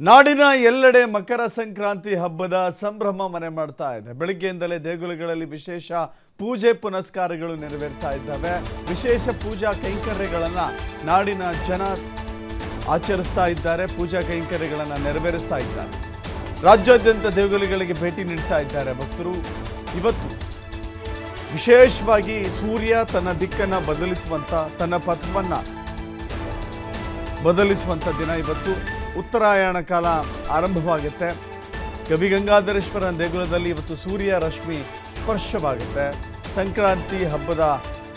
ನಾಡಿನ ಎಲ್ಲೆಡೆ ಮಕರ ಸಂಕ್ರಾಂತಿ ಹಬ್ಬದ ಸಂಭ್ರಮ ಮನೆ ಮಾಡ್ತಾ ಇದೆ. ಬೆಳಿಗ್ಗೆಯಿಂದಲೇ ದೇಗುಲಗಳಲ್ಲಿ ವಿಶೇಷ ಪೂಜೆ ಪುನಸ್ಕಾರಗಳು ನೆರವೇರ್ತಾ ಇದ್ದಾವೆ. ವಿಶೇಷ ಪೂಜಾ ಕೈಂಕರ್ಯಗಳನ್ನು ನಾಡಿನ ಜನ ಆಚರಿಸ್ತಾ ಇದ್ದಾರೆ. ಪೂಜಾ ಕೈಂಕರ್ಯಗಳನ್ನು ನೆರವೇರಿಸ್ತಾ ಇದ್ದಾರೆ. ರಾಜ್ಯಾದ್ಯಂತ ದೇಗುಲಗಳಿಗೆ ಭೇಟಿ ನೀಡ್ತಾ ಇದ್ದಾರೆ ಭಕ್ತರು. ಇವತ್ತು ವಿಶೇಷವಾಗಿ ಸೂರ್ಯ ತನ್ನ ದಿಕ್ಕನ್ನು ಬದಲಿಸುವಂತ, ತನ್ನ ಪಥವನ್ನು ಬದಲಿಸುವಂಥ ದಿನ ಇವತ್ತು. ಉತ್ತರಾಯಣ ಕಾಲ ಆರಂಭವಾಗುತ್ತೆ. ಗವಿಗಂಗಾಧರೇಶ್ವರ ದೇಗುಲದಲ್ಲಿ ಇವತ್ತು ಸೂರ್ಯ ರಶ್ಮಿ ಸ್ಪರ್ಶವಾಗುತ್ತೆ. ಸಂಕ್ರಾಂತಿ ಹಬ್ಬದ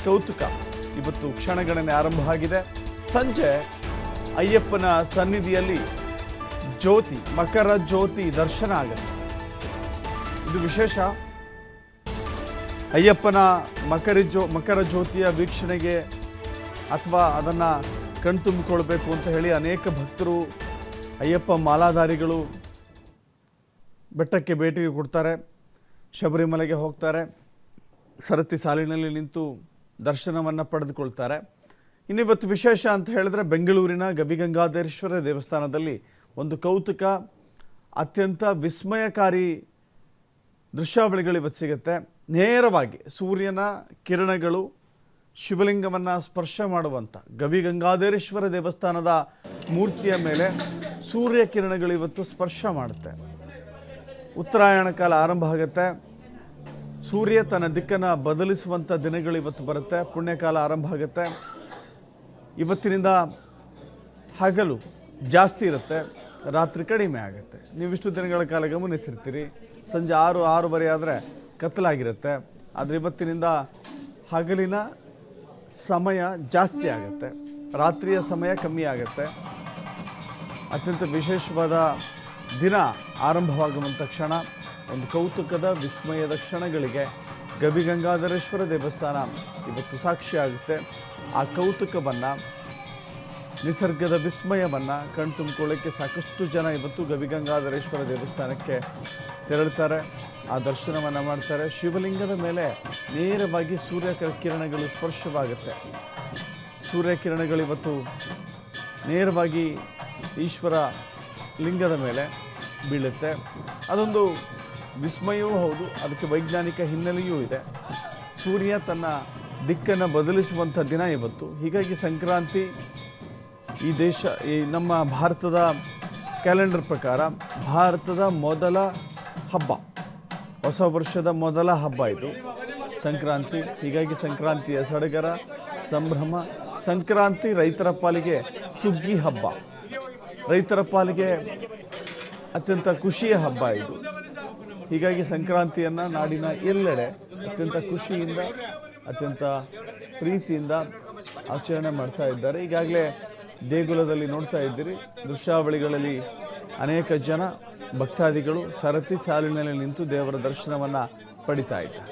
ಕೌತುಕ ಇವತ್ತು ಕ್ಷಣಗಣನೆ ಆರಂಭ ಆಗಿದೆ. ಸಂಜೆ ಅಯ್ಯಪ್ಪನ ಸನ್ನಿಧಿಯಲ್ಲಿ ಜ್ಯೋತಿ, ಮಕರ ಜ್ಯೋತಿ ದರ್ಶನ ಆಗುತ್ತೆ. ಇದು ವಿಶೇಷ. ಅಯ್ಯಪ್ಪನ ಮಕರ ಜೋ ಮಕರ ಜ್ಯೋತಿಯ ವೀಕ್ಷಣೆಗೆ ಅಥವಾ ಅದನ್ನು ಕಣ್ತುಂಬಿಕೊಳ್ಬೇಕು ಅಂತ ಹೇಳಿ ಅನೇಕ ಭಕ್ತರು ಅಯ್ಯಪ್ಪ ಮಾಲಾಧಾರಿಗಳು ಬೆಟ್ಟಕ್ಕೆ ಭೇಟಿ ಕೊಡ್ತಾರೆ, ಶಬರಿಮಲೆಗೆ ಹೋಗ್ತಾರೆ, ಸರತಿ ಸಾಲಿನಲ್ಲಿ ನಿಂತು ದರ್ಶನವನ್ನು ಪಡೆದುಕೊಳ್ತಾರೆ. ಇನ್ನಿವತ್ತು ವಿಶೇಷ ಅಂತ ಹೇಳಿದ್ರೆ ಬೆಂಗಳೂರಿನ ಗವಿಗಂಗಾಧೇಶ್ವರ ದೇವಸ್ಥಾನದಲ್ಲಿ ಒಂದು ಕೌತುಕ, ಅತ್ಯಂತ ವಿಸ್ಮಯಕಾರಿ ದೃಶ್ಯಾವಳಿಗಳು ಇವತ್ತು ಸಿಗುತ್ತೆ. ನೇರವಾಗಿ ಸೂರ್ಯನ ಕಿರಣಗಳು ಶಿವಲಿಂಗವನ್ನು ಸ್ಪರ್ಶ ಮಾಡುವಂಥ ಗವಿಗಂಗಾಧೇಶ್ವರ ದೇವಸ್ಥಾನದ ಮೂರ್ತಿಯ ಮೇಲೆ ಸೂರ್ಯ ಕಿರಣಗಳು ಇವತ್ತು ಸ್ಪರ್ಶ ಮಾಡುತ್ತೆ. ಉತ್ತರಾಯಣ ಕಾಲ ಆರಂಭ ಆಗುತ್ತೆ. ಸೂರ್ಯ ತನ್ನ ದಿಕ್ಕನ್ನು ಬದಲಿಸುವಂಥ ದಿನಗಳು ಇವತ್ತು ಬರುತ್ತೆ. ಪುಣ್ಯಕಾಲ ಆರಂಭ ಆಗುತ್ತೆ. ಇವತ್ತಿನಿಂದ ಹಗಲು ಜಾಸ್ತಿ ಇರುತ್ತೆ. ರಾತ್ರಿ ಕಡಿಮೆ ಆಗುತ್ತೆ. ನೀವಿಷ್ಟು ದಿನಗಳ ಕಾಲ ಗಮನಿಸಿರ್ತೀರಿ. ಸಂಜೆ ಆರು, ಆರೂವರೆ ಆದರೆ ಕತ್ತಲಾಗಿರುತ್ತೆ. ಆದರೆ ಇವತ್ತಿನಿಂದ ಹಗಲಿನ ಸಮಯ ಜಾಸ್ತಿ ಆಗುತ್ತೆ. ರಾತ್ರಿಯ ಸಮಯ ಕಮ್ಮಿ ಆಗುತ್ತೆ. ಅತ್ಯಂತ ವಿಶೇಷವಾದ ದಿನ ಆರಂಭವಾಗುವಂಥ ಕ್ಷಣ. ಒಂದು ಕೌತುಕದ ವಿಸ್ಮಯದ ಕ್ಷಣಗಳಿಗೆ ಗವಿಗಂಗಾಧರೇಶ್ವರ ದೇವಸ್ಥಾನ ಇವತ್ತು ಸಾಕ್ಷಿಯಾಗುತ್ತೆ. ಆ ಕೌತುಕವನ್ನು, ನಿಸರ್ಗದ ವಿಸ್ಮಯವನ್ನು ಕಣ್ತುಂಬಿಕೊಳ್ಳೋಕ್ಕೆ ಸಾಕಷ್ಟು ಜನ ಇವತ್ತು ಗವಿಗಂಗಾಧರೇಶ್ವರ ದೇವಸ್ಥಾನಕ್ಕೆ ತೆರಳುತ್ತಾರೆ ಆ ದರ್ಶನವನ್ನು ಮಾಡ್ತಾರೆ. ಶಿವಲಿಂಗದ ಮೇಲೆ ನೇರವಾಗಿ ಸೂರ್ಯ ಕಿರಣಗಳು ಸ್ಪರ್ಶವಾಗುತ್ತೆ. ಸೂರ್ಯ ಕಿರಣಗಳು ಇವತ್ತು ನೇರವಾಗಿ ಈಶ್ವರ ಲಿಂಗದ ಮೇಲೆ ಬೀಳುತ್ತೆ. ಅದೊಂದು ವಿಸ್ಮಯವೂ ಹೌದು, ಅದಕ್ಕೆ ವೈಜ್ಞಾನಿಕ ಹಿನ್ನೆಲೆಯೂ ಇದೆ. ಸೂರ್ಯ ತನ್ನ ದಿಕ್ಕನ್ನು ಬದಲಿಸುವಂಥ ದಿನ ಇವತ್ತು. ಹೀಗಾಗಿ ಸಂಕ್ರಾಂತಿ ಈ ದೇಶ, ಈ ನಮ್ಮ ಭಾರತದ ಕ್ಯಾಲೆಂಡರ್ ಪ್ರಕಾರ ಭಾರತದ ಮೊದಲ ಹಬ್ಬ, ಹೊಸ ವರ್ಷದ ಮೊದಲ ಹಬ್ಬ ಇದು. ಸಂಕ್ರಾಂತಿ, ಹೀಗಾಗಿ ಸಂಕ್ರಾಂತಿಯ ಸಡಗರ, ಸಂಭ್ರಮ, ಸಂಕ್ರಾಂತಿ ರೈತರ ಪಾಲಿಗೆ ಸುಗ್ಗಿ ಹಬ್ಬ. ರೈತರ ಪಾಲಿಗೆ ಅತ್ಯಂತ ಖುಷಿಯ ಹಬ್ಬ ಇದು. ಹೀಗಾಗಿ ಸಂಕ್ರಾಂತಿಯನ್ನು ನಾಡಿನ ಎಲ್ಲೆಡೆ ಅತ್ಯಂತ ಖುಷಿಯಿಂದ, ಅತ್ಯಂತ ಪ್ರೀತಿಯಿಂದ ಆಚರಣೆ ಮಾಡ್ತಾ ಇದ್ದಾರೆ. ಈಗಾಗಲೇ ದೇಗುಲದಲ್ಲಿ ನೋಡ್ತಾ ಇದ್ದೀರಿ, ದೃಶ್ಯಾವಳಿಗಳಲ್ಲಿ ಅನೇಕ ಜನ ಭಕ್ತಾದಿಗಳು ಸರತಿ ಸಾಲಿನಲ್ಲಿ ನಿಂತು ದೇವರ ದರ್ಶನವನ್ನು ಪಡಿತಾ ಇದ್ದಾರೆ.